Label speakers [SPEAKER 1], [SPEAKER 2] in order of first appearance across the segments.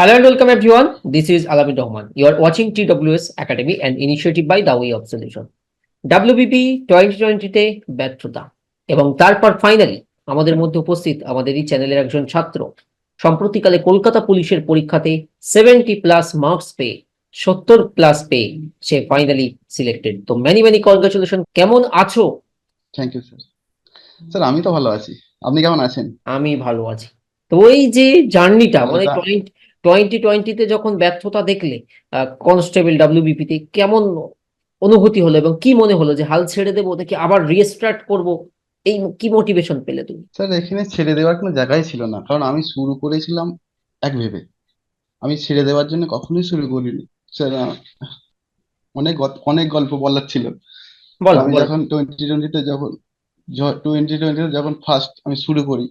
[SPEAKER 1] Hello and welcome everyone. This is Alamin Rahman. You are watching TWS Academy, an initiative by the Way of Solution. WBP 2020 তে ব্যর্থতা। এবং তারপর finally আমাদের মধ্যে উপস্থিত আমাদের এই চ্যানেলের একজন ছাত্র সম্প্রতিকালে কলকাতা পুলিশের পরীক্ষাতে সেভেন্টি প্লাস মার্কস পেয়ে সত্তর প্লাস পেয়ে সে ফাইনালি সিলেক্টেড তো মেনি মেনি কনগ্রাচুলেশন কেমন আছো?
[SPEAKER 2] থ্যাংক ইউ স্যার স্যার আমি তো ভালো আছি। আপনি কেমন আছেন?
[SPEAKER 1] আমি ভালো আছি। তো ওই যে জার্নিটা মানে টোয়েন্টি টোয়েন্টিতে যখন ব্যর্থতা দেখলে কনস্টেবল ডাব্লিউবিপি তে কেমন অনুভূতি হলো এবং কি মনে হলো যে হাল ছেড়ে দেবো নাকি আবার রিস্টার্ট করব? এই কি মোটিভেশন পেলে তুমি?
[SPEAKER 2] স্যার এখানে ছেড়ে দেওয়ার কোনো জায়গাই ছিল না। কারণ আমি শুরু করেছিলাম এক ভেবে। আমি ছেড়ে দেওয়ার জন্য কখনোই শুরু করিনি। স্যার অনেক অনেক গল্প বলার ছিল।
[SPEAKER 1] বলো
[SPEAKER 2] আমি
[SPEAKER 1] বলো।
[SPEAKER 2] যখন টোয়েন্টি টোয়েন্টিতে যখন টোয়েন্টি টোয়েন্টিতে যখন ফার্স্ট আমি শুরু করি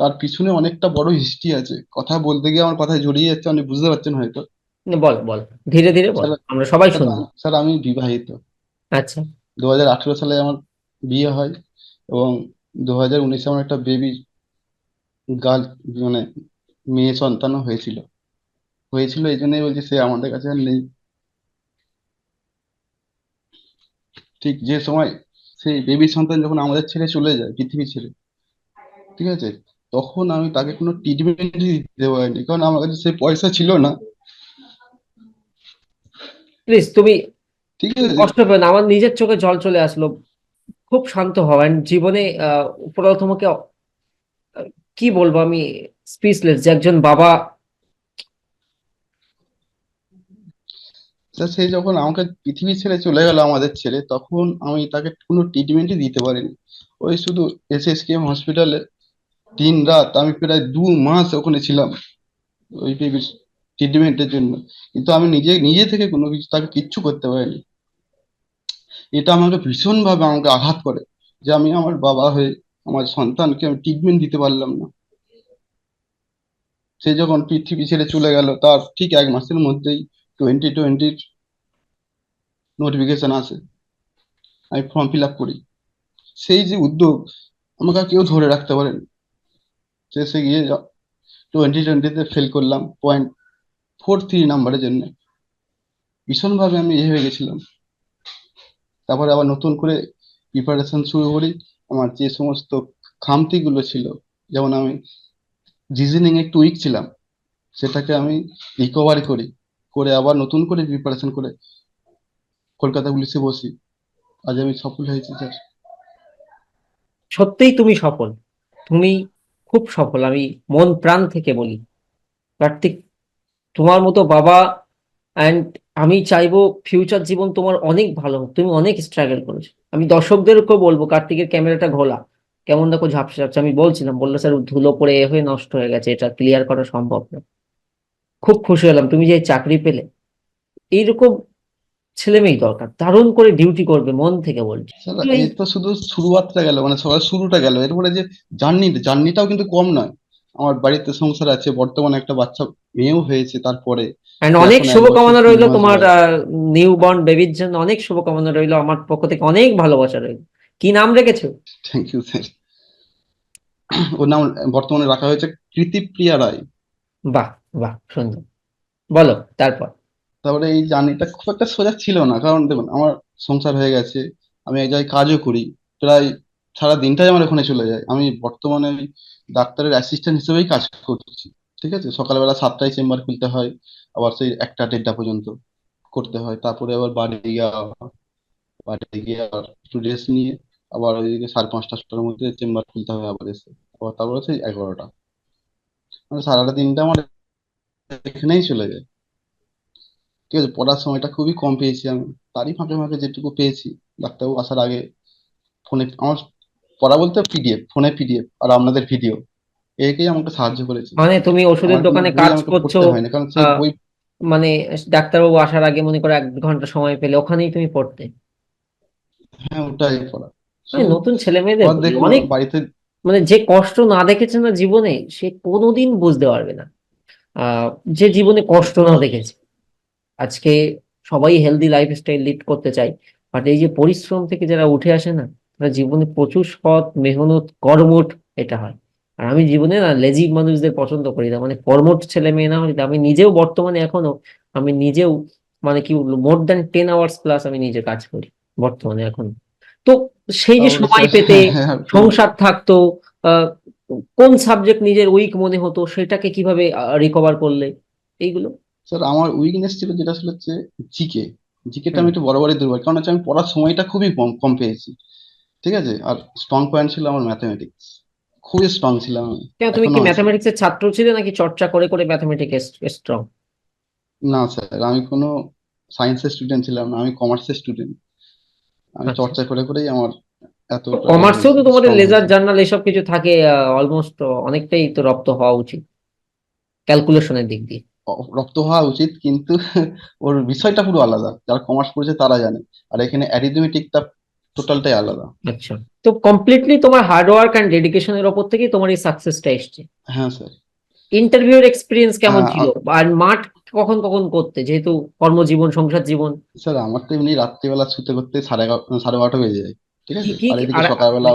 [SPEAKER 2] তার পিছনে অনেকটা বড় হিস্ট্রি আছে। কথা বলতে গিয়ে আমার কথায় জড়িয়ে যাচ্ছে আপনি বুঝতে পারছেন হয়তো।
[SPEAKER 1] বল বল। ধীরে ধীরে বল। আমরা সবাই শুনব।
[SPEAKER 2] স্যার আমি বিবাহিত।
[SPEAKER 1] আচ্ছা।
[SPEAKER 2] দু হাজার আঠেরো সালে আমার বিয়ে হয় এবং দু হাজার উনিশে আমার একটা বেবি গার্ল মানে মেয়ে সন্তানও হয়েছিল। হয়েছিল এই জন্যই বলছি সে আমাদের কাছে আর নেই। ঠিক যে সময় সেই বেবি সন্তান যখন আমাদের ছেড়ে চলে যায় পৃথিবী ছেড়ে ঠিক আছে? তখন আমি তাকে কোনো ট্রিটমেন্টই দিতে পারিনি কারণ আমার কাছে সেই পয়সা ছিল না।
[SPEAKER 1] প্লিজ তুমি
[SPEAKER 2] ঠিক আছে।
[SPEAKER 1] কষ্ট পেও না আমার নিজের চোখে জল চলে আসলো। খুব শান্ত হওয়া জীবনে তোমাকে কি বলব আমি স্পিচলেস যে একজন বাবা।
[SPEAKER 2] সে যখন আমাকে পৃথিবী ছেড়ে চলে গেল আমাদের ছেড়ে তখন আমি তাকে কোনো ট্রিটমেন্টই দিতে পারিনি। ওই শুধু এস এস এসএসকেএম হসপিটালে দিন রাত, আমি প্রায় দু মাস ওখানে ছিলাম ওই বেবির ট্রিটমেন্টের জন্য। কিন্তু আমি নিজে নিজে থেকে কোনো কিছু, তাকে কিচ্ছু করতে পারিনি। এটা আমাকে ভীষণভাবে আমাকে আঘাত করে যে আমি আমার বাবা হয়ে, আমার সন্তানকে আমি ট্রিটমেন্ট দিতে পারলাম না। সে যখন পৃথিবী ছেড়ে চলে গেল, তার ঠিক এক মাসের মধ্যেই টোয়েন্টি টোয়েন্টির নোটিফিকেশন আসে। আমি ফর্ম ফিল আপ করি। সেই যে উদ্যোগ আমাকে কেউ ধরে রাখতে পারেনি। শেষে গিয়ে টোয়েন্টি টোয়েন্টিতে ফেল করলাম পয়েন্ট ফোর থ্রি নাম্বারের জন্য। ভীষণভাবে আমি ইয়ে হয়ে গেছিলাম। তারপরে আবার নতুন করে প্রিপারেশন শুরু করি। আমার যে সমস্ত খামতিগুলো ছিল, যেমন আমি রিজনিং একটু উইক ছিলাম, সেটাকে আমি রিকভারি করি। করে আবার নতুন করে প্রিপারেশন করে কলকাতা পুলিশে বসি। আজ আমি সফল হয়েছি, স্যার।
[SPEAKER 1] সত্যিই তুমি সফল। তুমি খুব সফল। আমি মন প্রাণ থেকে বলি, কার্তিক, তোমার মতো বাবা অ্যান্ড আমি চাইব ফিউচার জীবন তোমার অনেক ভালো হোক। তুমি অনেক স্ট্রাগল করেছ। আমি দর্শকদেরকেও বলব, কার্তিকের ক্যামেরাটা ঘোলা। কেমন দেখো ঝাপসা ঝাপসা, আমি বলছিলাম, বলল, স্যার, ধুলো পড়ে এ হয়ে নষ্ট হয়ে গেছে, এটা ক্লিয়ার করা সম্ভব না। খুব খুশি হলাম। তুমি যে চাকরি পেলে, এইরকম ছেলে মেয়ে দরকার। দারুণ করে ডিউটি করবে মন থেকে বলছি।
[SPEAKER 2] তো শুধু শুরুয়াতটা গেল মানে সবার শুরুটা গেল। এরপরে যে জার্নি জার্নিটাও কিন্তু কম নয়। আমার বাড়িতে সংসার আছে বর্তমানে একটা বাচ্চা মেয়েও হয়েছে তারপরে।
[SPEAKER 1] অনেক শুভকামনা রইল তোমার। নিউ বর্ন বেবির জন্য অনেক শুভকামনা রইল আমার পক্ষ থেকে অনেক ভালোবাসা রইল। কি নাম রেখেছো?
[SPEAKER 2] থ্যাংক ইউ স্যার ওর নাম বর্তমানে রাখা হয়েছে কৃতিপ্রিয়া রায়।
[SPEAKER 1] বাহ বাহ সুন্দর। বলো তারপর।
[SPEAKER 2] তারপরে এই জার্নিটা খুব একটা সোজা ছিল না। কারণ দেখুন, আমার সংসার হয়ে গেছে, আমি এক জায়গায় কাজও করি, প্রায় সারা দিনটাই আমার ওখানে চলে যায়। আমি বর্তমানে ডাক্তারের অ্যাসিস্ট্যান্ট হিসেবেই কাজ করছি, ঠিক আছে? সকালবেলা সাতটায় চেম্বার খুলতে হয়, আবার সেই একটা দেড়টা পর্যন্ত করতে হয়। তারপরে আবার বাড়ি যাওয়া, বাড়ি গিয়ে আবার একটু রেস্ট নিয়ে আবার ওইদিকে সাড়ে পাঁচটা, ছটার মধ্যে চেম্বার খুলতে হবে আবার এসে। আবার তারপরে সেই এগারোটা। মানে সারাটা দিনটা আমার এখানেই চলে যায়। ঠিক আছে পড়ার সময়টা খুবই কম পেয়েছি আমি। তারই ফাঁকে ফাঁকে যেটুকু পেয়েছি ডাক্তারবাবু আসার আগে। ফোনে আমার পড়া বলতে পিডিএফ ফোনে পিডিএফ আর আপনাদের ভিডিও। একেই আমাকে সাহায্য করেছে।
[SPEAKER 1] মানে তুমি ওষুধের দোকানে কাজ করছ মানে ডাক্তারবাবু আসার আগে মনে করো এক ঘণ্টা সময় পেলে ওখানেই তুমি পড়তে।
[SPEAKER 2] হ্যাঁ ওটাই পড়া।
[SPEAKER 1] মানে নতুন ছেলে মেয়েদের অনেক
[SPEAKER 2] বাড়িতে
[SPEAKER 1] মানে যে কষ্ট না দেখেছে না জীবনে সে কোনোদিন বুঝতে পারবে না। আহ যে জীবনে কষ্ট না দেখেছে। আজকে সবাই হেলদি লাইফস্টাইল লিড করতে চায়। বাট এই যে পরিশ্রম থেকে যারা উঠে আসে না তারা জীবনে প্রচুর সৎ মেহনত কর্মঠ এটা হয়। আর আমি জীবনে না লেজি মানুষদের পছন্দ করি না। মানে কর্মঠ ছেলে মেয়ে না হলে আমি নিজেও বর্তমানে এখনও আমি নিজেও মানে কি বলব more than ten hours plus আমি নিজে কাজ করি বর্তমানে এখন। তো সেই যে সময় পেতে
[SPEAKER 2] হ্যাঁ,
[SPEAKER 1] সংসার থাকতো আহ, কোন সাবজেক্ট নিজের উইক মনে হতো সেটাকে কীভাবে রিকভার করলে এইগুলো।
[SPEAKER 2] স্যার আমার উইকনেস ছিল যেটা ছিল হচ্ছে জিকে জিকেটা আমি। একটু বরাবরই দুর্বল। কারণ হচ্ছে আমি পড়ার সময়টা খুবই কম কম পেয়েছি। ঠিক আছে? আর স্ট্রং পয়েন্ট ছিল আমার ম্যাথমেটিক্স খুবই স্ট্রং ছিলাম আমি।
[SPEAKER 1] কেন তুমি কি ম্যাথামেটিক্সের ছাত্র ছিলে নাকি চর্চা করে করে ম্যাথামেটিক্স স্ট্রং
[SPEAKER 2] না স্যার আমি কোনো সায়েন্সের স্টুডেন্ট ছিলাম না। আমি কমার্সের স্টুডেন্ট আমি
[SPEAKER 1] আচ্ছা।
[SPEAKER 2] চর্চা করে করেই আমার ইয়ে
[SPEAKER 1] কমার্সেও তো তোমাদের লেজার জার্নাল এসব কিছু থাকে অলমোস্ট অনেকটাই তো রপ্ত হওয়া উচিত। ক্যালকুলেশনের দিক দিয়ে।
[SPEAKER 2] রপ্ত হওয়া উচিত কিন্তু ওর বিষয়টা পুরো আলাদা। যারা কমার্স পড়েছে তারা জানে। আর এখানে অ্যারিথমেটিকটা টোটালটাই আলাদা।
[SPEAKER 1] আচ্ছা। তো কমপ্লিটলি তোমার হার্ডওয়ার্ক অ্যান্ড ডেডিকেশনের ওপর থেকেই তোমার এই সাকসেসটা এসছে।
[SPEAKER 2] হ্যাঁ স্যার
[SPEAKER 1] ইন্টারভিউর এক্সপিরিয়েন্স কেমন
[SPEAKER 2] হ্যাঁ
[SPEAKER 1] ছিল? আর মাঠ কখন কখন করতে? যেহেতু কর্মজীবন সংসার জীবন।
[SPEAKER 2] স্যার আমার তো এমনি রাত্রিবেলা শুতে করতে সাড়ে এগারো সাড়ে বারোটা বেজে যায়। ঠিক আছে? আর এদিকে সকালবেলা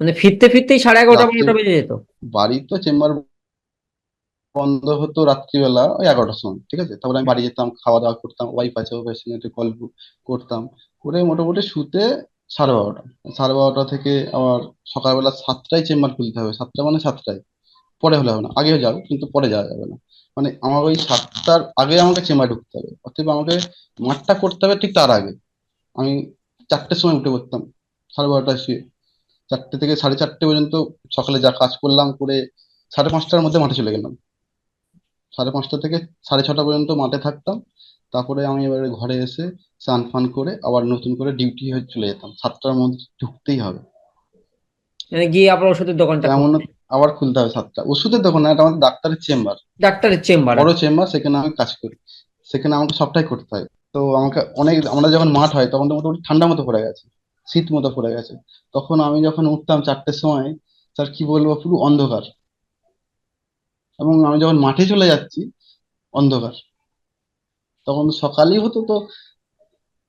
[SPEAKER 1] মানে ফিরতে ফিরতেই সাড়ে এগারোটা বারোটা বেজে যেত?
[SPEAKER 2] বাড়ি তো চেম্বার বন্ধ হতো রাত্রিবেলা ওই এগারোটার সময়, ঠিক আছে? তারপরে আমি বাড়ি যেতাম খাওয়া দাওয়া করতাম ওয়াইফ আছে ওয়াইফের সঙ্গে একটু গল্প করতাম। করে মোটামুটি শুতে সাড়ে বারোটা। সাড়ে বারোটা থেকে আবার সকালবেলা সাতটায় চেম্বার খুলতে হবে। সাতটা মানে সাতটায়। পরে হলে হবে না। আগেও যাও, কিন্তু পরে যাওয়া যাবে না। মানে আমার ওই সাতটার আগে আমাকে চেম্বারে ঢুকতে হবে। অতএব আমাকে মাঠটা করতে হবে ঠিক তার আগে। আমি চারটের সময় উঠে পড়তাম, সাড়ে বারোটায় শুয়ে। চারটে থেকে সাড়ে চারটে পর্যন্ত সকালে যা কাজ করলাম, করে সাড়ে পাঁচটার মধ্যে মাঠে চলে গেলাম। সাড়ে পাঁচটা থেকে সাড়ে ছটা পর্যন্ত মাঠে থাকতাম। তারপরে আমি এবারে ঘরে এসে স্নান ফান করে আবার নতুন করে ডিউটি হয়ে চলে যেতাম। সাতটার মধ্যে ঢুকতেই হবে।
[SPEAKER 1] মানে গিয়ে আবার ওষুধের দোকানটা
[SPEAKER 2] এমন। আবার খুলতে হবে সাতটা। ওষুধের দোকান না এটা আমাদের ডাক্তারের চেম্বার।
[SPEAKER 1] ডাক্তারের চেম্বার।
[SPEAKER 2] বড় চেম্বার সেখানে আমি কাজ করি। সেখানে আমাকে সবটাই করতে হয়। তো আমাকে অনেক আমরা যখন মাঠ হয় তখন তো মোটামুটি ঠান্ডা মতো পড়ে গেছে শীত মতো পড়ে গেছে। তখন আমি যখন উঠতাম চারটের সময় স্যার কি বলব পুরো অন্ধকার। এবং আমি যখন মাঠে চলে যাচ্ছি অন্ধকার। তখন সকালই হতো তো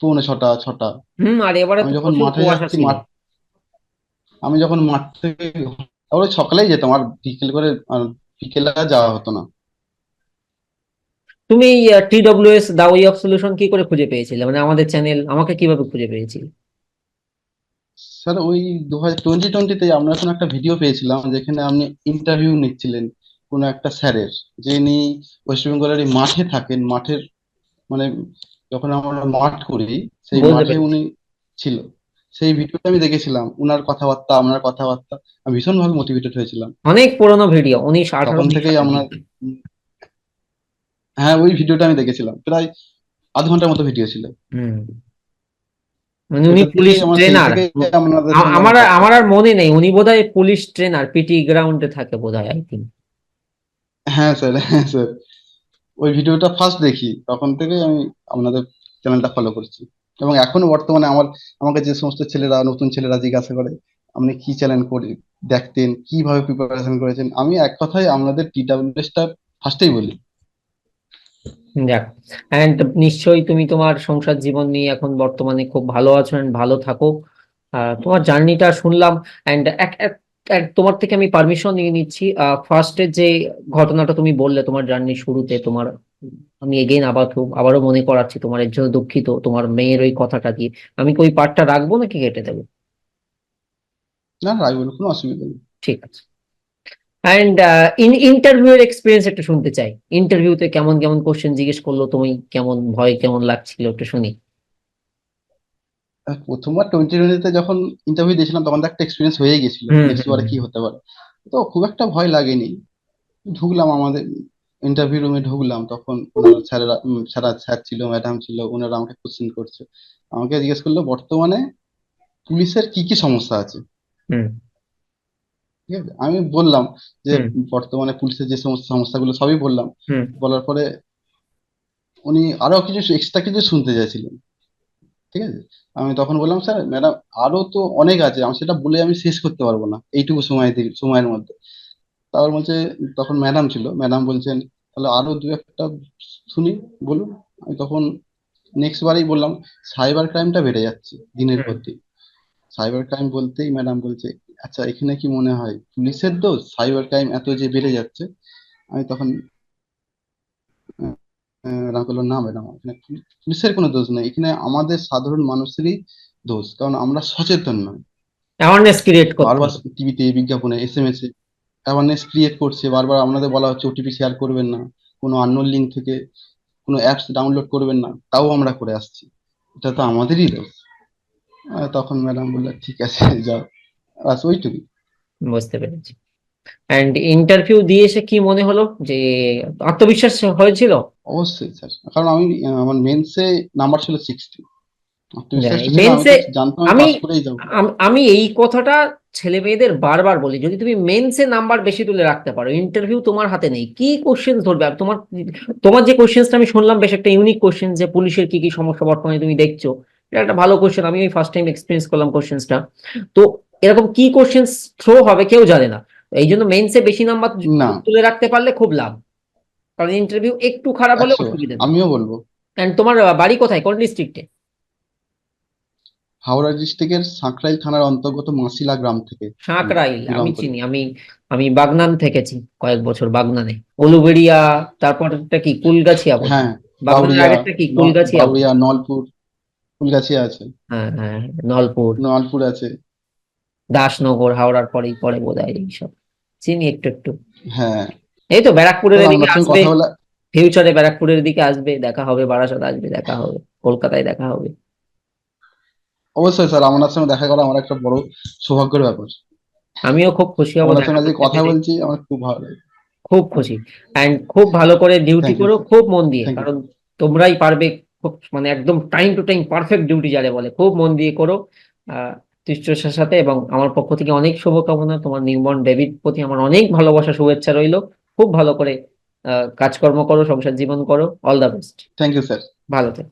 [SPEAKER 2] পৌনে ছটা ছটা।
[SPEAKER 1] হুম আর এবারে
[SPEAKER 2] আমি যখন মাঠে যাচ্ছি মাঠ আমি যখন মাঠ থেকে তারপরে সকালেই যেতাম আর বিকেল করে আর বিকেলে আর যাওয়া হতো না।
[SPEAKER 1] তুমি T W S the way of solution কি করে খুঁজে পেয়েছিলে? মানে আমাদের চ্যানেল আমাকে কীভাবে খুঁজে পেয়েছিলে?
[SPEAKER 2] স্যার ওই দু হাজার টোয়েন্টি টোয়েন্টিতে আমরা এখন একটা ভিডিও পেয়েছিলাম যেখানে আপনি ইন্টারভিউ নিচ্ছিলেন। কোনো একটা স্যারের যিনি ওয়েস্ট বেঙ্গলের এই মাঠে থাকেন মাঠের মানে যখন আমরা মাঠ করি সেই মাঠে উনি ছিল। সেই ভিডিওটা আমি দেখেছিলাম উনার কথাবার্তা আপনার কথাবার্তা আমি ভীষণভাবে মোটিভেটেড হয়েছিলাম।
[SPEAKER 1] অনেক পুরোনো ভিডিও উনিশ
[SPEAKER 2] তখন থেকেই আমরা হ্যাঁ ওই ভিডিওটা আমি দেখেছিলাম। প্রায় আধ ঘণ্টার মতো ভিডিও ছিল।
[SPEAKER 1] মানে উনি পুলিশ
[SPEAKER 2] আমার
[SPEAKER 1] ট্রেনার। আমার
[SPEAKER 2] আমার
[SPEAKER 1] আমার আর মনে নেই উনি বোধহয় পুলিশ ট্রেনার পিটি গ্রাউন্ডে থাকে বোধহয় আই থিঙ্ক
[SPEAKER 2] হ্যাঁ স্যার হ্যাঁ স্যার ওই ভিডিওটা ফার্স্ট দেখি, তখন থেকেই আমি আপনাদের চ্যানেলটা ফলো করছি। এবং এখনও বর্তমানে আমার, আমাকে যে সমস্ত ছেলেরা, নতুন ছেলেরা জিজ্ঞাসা করে, আপনি কি চ্যানেল করে, দেখতেন? কীভাবে প্রিপারেশন করেছেন? আমি এক কথায় আপনাদের টিডাব্লিউএসটা ফার্স্টেই বলি।
[SPEAKER 1] যাক অ্যান্ড নিশ্চয়ই তুমি তোমার সংসার জীবন নিয়ে এখন বর্তমানে খুব ভালো আছো ভালো থাকো। তোমার জার্নিটা শুনলাম অ্যান্ড এক তোমার থেকে আমি পারমিশন নিয়ে নিচ্ছি ফার্স্টে যে ঘটনাটা তুমি বললে তোমার জার্নি শুরুতে তোমার আমি এগেইন আবার আবারও মনে করাচ্ছি তোমার এর জন্য দুঃখিত তোমার মেয়ের ওই কথাটা দিয়ে আমি কি ওই পার্টটা রাখব নাকি কেটে দেবো?
[SPEAKER 2] না রাখবেন কোনো অসুবিধা নেই।
[SPEAKER 1] ঠিক আছে। অ্যান্ড ইন ইন্টারভিউ এর এক্সপিরিয়েন্স একটু শুনতে চাই। ইন্টারভিউতে কেমন কেমন কোশ্চেন জিজ্ঞেস করল তুমি কেমন ভয় কেমন লাগছিল একটু শুনি।
[SPEAKER 2] প্রথমবার টোয়েন্টি টোয়েন্টিতে যখন ইন্টারভিউ দিয়েছিলাম তখন তো একটা এক্সপিরিয়েন্স হয়ে গেছিল। নেক্সট বারে কি হতে পারে। তো খুব একটা ভয় লাগেনি। ঢুকলাম আমাদের ইন্টারভিউ রুমে ঢুকলাম। তখন স্যারেরা স্যারা স্যার ছিল ম্যাডাম ছিল ওনারা আমাকে কোশ্চেন করছে। আমাকে জিজ্ঞেস করল বর্তমানে পুলিশের কি কি সমস্যা আছে? ঠিক আছে? আমি বললাম যে বর্তমানে পুলিশের যে সমস্ত সমস্যাগুলো সবই বললাম। বলার পরে উনি আরও কিছু এক্সট্রা কিছু শুনতে চাইছিলেন। ঠিক আছে? আমি তখন বললাম স্যার ম্যাডাম আরও তো অনেক আছে। আমি সেটা বলে আমি শেষ করতে পারব না এইটুকু সময় সময়ের মধ্যে। তারপর বলছে তখন ম্যাডাম ছিল ম্যাডাম বলছেন তাহলে আরও দু একটা শুনি বলুন। আমি তখন নেক্সট বারেই বললাম সাইবার ক্রাইমটা বেড়ে যাচ্ছে দিনের পর দিন। সাইবার ক্রাইম বলতেই ম্যাডাম বলছে আচ্ছা এখানে কি মনে হয় পুলিশের দোষ? সাইবার ক্রাইম এত যে বেড়ে যাচ্ছে? আমি তখন বলল না ম্যাডাম এখানে পুলি- পুলিশের কোনো দোষ নেই? এখানে আমাদের সাধারণ মানুষেরই দোষ কারণ আমরা সচেতন নই।
[SPEAKER 1] অ্যাওয়ারনেস ক্রিয়েট
[SPEAKER 2] বারবার। টিভিতে বিজ্ঞাপনে এসএমএস এ অ্যাওয়ারনেস ক্রিয়েট করছে বারবার আপনাদের বলা হচ্ছে ওটিপি শেয়ার করবেন না কোনো আননোন লিঙ্ক থেকে কোনো অ্যাপস ডাউনলোড করবেন না তাও আমরা করে আসছি। এটা তো আমাদেরই দোষ। তখন ম্যাডাম বলল ঠিক আছে যাও। বাস ওইটুকুই।
[SPEAKER 1] বুঝতে পেরেছি। অ্যান্ড ইন্টারভিউ দিয়ে এসে কি মনে হলো? যে আত্মবিশ্বাস হয়েছিল?
[SPEAKER 2] অবশ্যই স্যার কারণ আমি আমার মেন্সে নাম্বার ছিল সিক্সটি আমি
[SPEAKER 1] এই কথাটা ছেলে মেয়েদের বারবার বলি যদি তুমি মেন্সে নাম্বার বেশি তুলে রাখতে পারো ইন্টারভিউ তোমার হাতে নেই কি কোশ্চেন ধরবে? আর তোমার তোমার যে কোশ্চেনটা আমি শুনলাম বেশ একটা ইউনিক কোশ্চেন যে পুলিশের কি কি সমস্যা বর্তমানে তুমি দেখছ। এটা একটা ভালো কোশ্চেন আমি ওই ফার্স্ট টাইম এক্সপিরিয়েন্স করলাম কোশ্চেন্সটা তো এরকম কি কোশ্চেন থ্রো হবে কেউ জানে না। এই জন্য মেন্সে বেশি নাম্বার তুলে রাখতে পারলে খুব লাভ। কারণ ইন্টারভিউ একটু খারাপ হলে অসুবিধা
[SPEAKER 2] আমিও বলব।
[SPEAKER 1] এন্ড তোমার বাড়ি কোথায়? কোন ডিস্ট্রিক্টে
[SPEAKER 2] হাওড়া ডিস্ট্রিক্টের সাঁকরাইল থানার অন্তর্গত মাসিলা গ্রাম থেকে।
[SPEAKER 1] সাঁকরাইল আমি চিনি। আমি আমি বাগনান থেকেছি কয়েক বছর বাগনানে। উলুবেড়িয়া তারপরটা কি? কুলগাছিয়া।
[SPEAKER 2] হ্যাঁ
[SPEAKER 1] বাগনানের আগেরটা কি? কুলগাছিয়া
[SPEAKER 2] বাউরিয়া নলপুর ফুলগাছিয়া আছে।
[SPEAKER 1] হ্যাঁ হ্যাঁ হ্যাঁ, নলপুর।
[SPEAKER 2] নলপুর আছে।
[SPEAKER 1] দাসনগর হাওড়ার পরেই পরে বোধ হয় এইসব। চিনি একটু একটু।
[SPEAKER 2] হ্যাঁ।
[SPEAKER 1] এই তো ব্যারাকপুরের এদিকে আসবে। ফিউচারে ব্যারাকপুরের দিকে আসবে দেখা হবে বারাসাত আসবে দেখা হবে কলকাতায় দেখা হবে।
[SPEAKER 2] অবশ্যই স্যার আপনার সঙ্গে দেখা করা আমার একটা বড় সৌভাগ্যের ব্যাপার।
[SPEAKER 1] আমিও খুব খুশি হব
[SPEAKER 2] আপনার সঙ্গে কথা বলছি আমার খুব ভালো লাগে।
[SPEAKER 1] খুব খুশি। অ্যান্ড খুব ভালো করে ডিউটি করো খুব মন দিয়ে কারণ তোমরাই পারবে খুব মানে একদম time to time perfect duty যারে বলে খুব মন দিয়ে করো। তৃষ্ণার সাথে এবং আমার পক্ষ থেকে অনেক শুভকামনা তোমার নিউবর্ন ডেভিড প্রতি আমার অনেক ভালোবাসা শুভেচ্ছা রইল। খুব ভালো করে আহ কাজকর্ম করো সংসার জীবন করো all the best
[SPEAKER 2] thank you sir
[SPEAKER 1] ভালো থেকো।